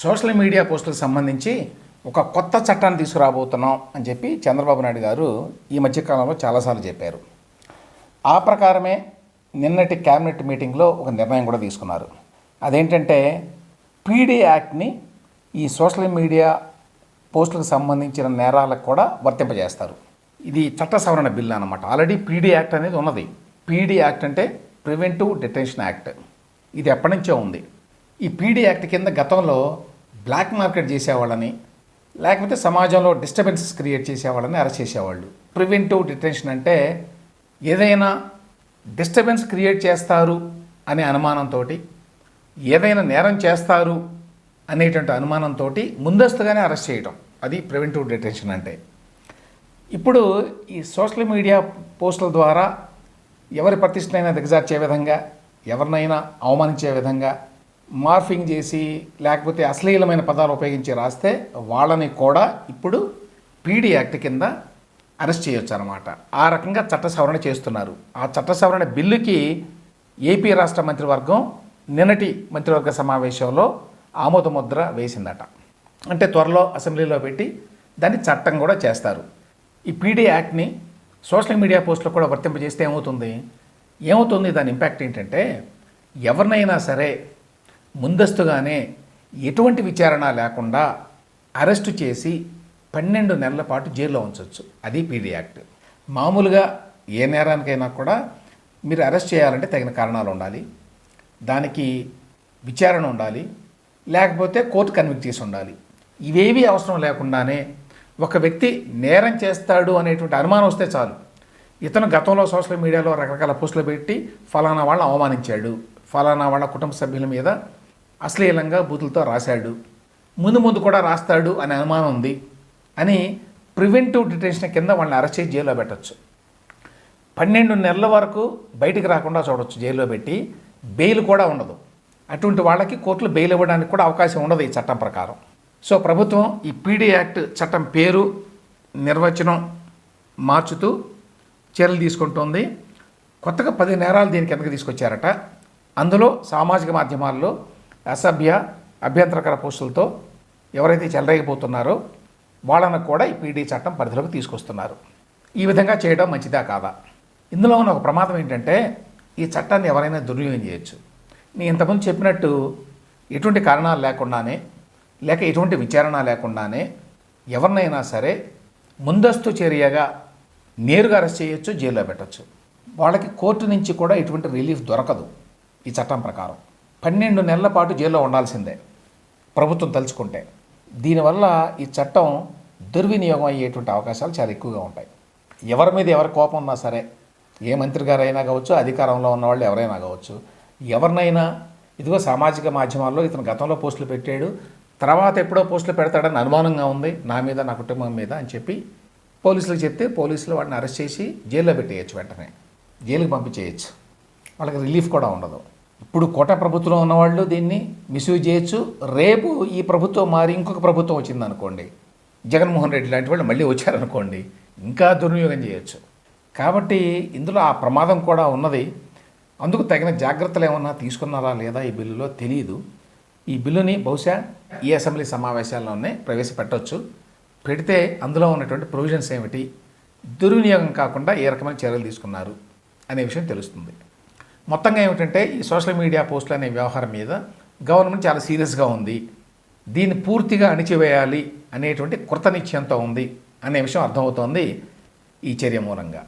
Social media పోస్టులకు సంబంధించి ఒక కొత్త చట్టాన్ని తీసుకురాబోతున్నాం అని చెప్పి చంద్రబాబు నాయుడు గారు ఈ మధ్యకాలంలో చాలాసార్లు చెప్పారు. ఆ ప్రకారమే నిన్నటి క్యాబినెట్ మీటింగ్లో ఒక నిర్ణయం కూడా తీసుకున్నారు. అదేంటంటే పీడీ యాక్ట్ని ఈ సోషల్ మీడియా పోస్టులకు సంబంధించిన నేరాలకు కూడా వర్తింపజేస్తారు. ఇది చట్ట సవరణ బిల్లు అనమాట ఆల్రెడీ పీడీ యాక్ట్ అనేది ఉన్నది. పీడీ యాక్ట్ అంటే ప్రివెంటివ్ డిటెన్షన్ యాక్ట్. ఇది ఎప్పటి నుంచో ఉంది. ఈ పీడీ యాక్ట్ కింద గతంలో బ్లాక్ మార్కెట్ చేసేవాళ్ళని లేకపోతే సమాజంలో డిస్టర్బెన్సెస్ క్రియేట్ చేసేవాళ్ళని అరెస్ట్ చేసేవాళ్ళు. ప్రివెంటివ్ డిటెన్షన్ అంటే ఏదైనా డిస్టర్బెన్స్ క్రియేట్ చేస్తారు అనే అనుమానంతో ఏదైనా నేరం చేస్తారు అనేటువంటి అనుమానంతో ముందస్తుగానే అరెస్ట్ చేయటం. అది ప్రివెంటివ్ డిటెన్షన్ అంటే. ఇప్పుడు ఈ సోషల్ మీడియా పోస్టుల ద్వారా ఎవరి ప్రతిష్టనైనా దిగజార్చే విధంగా ఎవరినైనా అవమానించే విధంగా మార్ఫింగ్ చేసి లేకపోతే అశ్లీలమైన పదాలు ఉపయోగించి రాస్తే వాళ్ళని కూడా ఇప్పుడు పీడీ యాక్ట్ కింద అరెస్ట్ చేయొచ్చు అనమాట ఆ రకంగా చట్ట సవరణ చేస్తున్నారు. ఆ చట్ట సవరణ బిల్లుకి ఏపీ రాష్ట్ర మంత్రివర్గం నిన్నటి మంత్రివర్గ సమావేశంలో ఆమోదముద్ర వేసిందట. అంటే త్వరలో అసెంబ్లీలో పెట్టి దాన్ని చట్టం కూడా చేస్తారు. ఈ పీడీ యాక్ట్ని సోషల్ మీడియా పోస్టులు కూడా వర్తింపజేస్తే ఏమవుతుంది? ఏమవుతుంది? దాని ఇంపాక్ట్ ఏంటంటే ఎవరినైనా సరే ముందస్తుగానే ఎటువంటి విచారణ లేకుండా అరెస్టు చేసి పన్నెండు నెలల పాటు జైల్లో ఉంచవచ్చు అది పీడీ యాక్ట్. మామూలుగా ఏ నేరానికైనా కూడా మీరు అరెస్ట్ చేయాలంటే తగిన కారణాలు ఉండాలి. దానికి విచారణ ఉండాలి. లేకపోతే కోర్టు కన్విక్ట్ చేసి ఉండాలి. ఇవేవీ అవసరం లేకుండానే ఒక వ్యక్తి నేరం చేస్తాడు అనేటువంటి అనుమానం వస్తే చాలు. ఇతను గతంలో సోషల్ మీడియాలో రకరకాల పోస్టులు పెట్టి ఫలానా వాళ్ళని అవమానించాడు. ఫలానా వాళ్ళ కుటుంబ సభ్యుల మీద అశ్లీలంగా బూతులతో రాశాడు. ముందు ముందు కూడా రాస్తాడు అనే అనుమానం ఉంది అని ప్రివెంటివ్ డిటెన్షన్ కింద వాళ్ళని అరెస్ట్ చేసి జైల్లో పెట్టచ్చు. పన్నెండు నెలల వరకు బయటికి రాకుండా చూడవచ్చు జైల్లో పెట్టి. బెయిల్ కూడా ఉండదు. అటువంటి వాళ్ళకి కోర్టులు బెయిల్ ఇవ్వడానికి కూడా అవకాశం ఉండదు ఈ చట్టం ప్రకారం. సో ప్రభుత్వం ఈ పీడీ యాక్ట్ చట్టం పేరు నిర్వచనం మార్చుతూ చర్యలు తీసుకుంటుంది. కొత్తగా పది నేరాలు దీనికి కిందకి తీసుకొచ్చారట. అందులో సామాజిక మాధ్యమాల్లో అసభ్య అభ్యంతరకర పోస్టులతో ఎవరైతే చెలరేగిపోతున్నారో వాళ్ళను కూడా ఈ పీడీ చట్టం పరిధిలోకి తీసుకొస్తున్నారు. ఈ విధంగా చేయడం మంచిదా కాదా? ఇందులో ఉన్న ఒక ప్రమాదం ఏంటంటే ఈ చట్టాన్ని ఎవరైనా దుర్వినియోగం చేయొచ్చు. నేను ఇంతకుముందు చెప్పినట్టు ఎటువంటి కారణాలు లేకుండానే లేక ఎటువంటి విచారణ లేకుండానే ఎవరినైనా సరే ముందస్తు చర్యగా నేరుగా అరెస్ట్ చేయొచ్చు జైల్లో పెట్టచ్చు. వాళ్ళకి కోర్టు నుంచి కూడా ఎటువంటి రిలీఫ్ దొరకదు ఈ చట్టం ప్రకారం. పన్నెండు నెలల పాటు జైల్లో ఉండాల్సిందే ప్రభుత్వం తలుచుకుంటే. దీనివల్ల ఈ చట్టం దుర్వినియోగం అయ్యేటువంటి అవకాశాలు చాలా ఎక్కువగా ఉంటాయి. ఎవరి మీద ఎవరి కోపం ఉన్నా సరే ఏ మంత్రి గారైనా కావచ్చు అధికారంలో ఉన్న వాళ్ళు ఎవరైనా కావచ్చు ఎవరినైనా ఇదిగో సామాజిక మాధ్యమాల్లో ఇతను గతంలో పోస్టులు పెట్టాడు తర్వాత ఎప్పుడో పోస్టులు పెడతాడని అనుమానంగా ఉంది నా మీద నా కుటుంబం మీద అని చెప్పి పోలీసులకు చెప్తే పోలీసులు వాడిని అరెస్ట్ చేసి జైల్లో పెట్టేయచ్చు వెంటనే. జైలుకి పంపించేయచ్చు. వాళ్ళకి రిలీఫ్ కూడా ఉండదు. ఇప్పుడు కోట ప్రభుత్వంలో ఉన్నవాళ్ళు దీన్ని మిస్యూజ్ చేయొచ్చు. రేపు ఈ ప్రభుత్వం మారి ఇంకొక ప్రభుత్వం వచ్చింది అనుకోండి జగన్మోహన్ రెడ్డి లాంటి వాళ్ళు మళ్ళీ వచ్చారనుకోండి ఇంకా దుర్వినియోగం చేయొచ్చు. కాబట్టి ఇందులో ఆ ప్రమాదం కూడా ఉన్నది. అందుకు తగిన జాగ్రత్తలు ఏమన్నా తీసుకున్నారా లేదా ఈ బిల్లులో తెలియదు ఈ బిల్లుని బహుశా ఈ అసెంబ్లీ సమావేశాల్లోనే ప్రవేశపెట్టవచ్చు పెడితే అందులో ఉన్నటువంటి ప్రొవిజన్స్ ఏమిటి? దుర్వినియోగం కాకుండా ఏ రకమైన చర్యలు తీసుకున్నారు అనే విషయం తెలుస్తుంది. మొత్తంగా ఏమిటంటే ఈ సోషల్ మీడియా పోస్టులు అనే వ్యవహారం మీద గవర్నమెంట్ చాలా సీరియస్గా ఉంది. దీన్ని పూర్తిగా అణిచివేయాలి అనేటువంటి కృత నిశ్చయంతో ఉంది అనే విషయం అర్థమవుతోంది ఈ చర్య మూలంగా.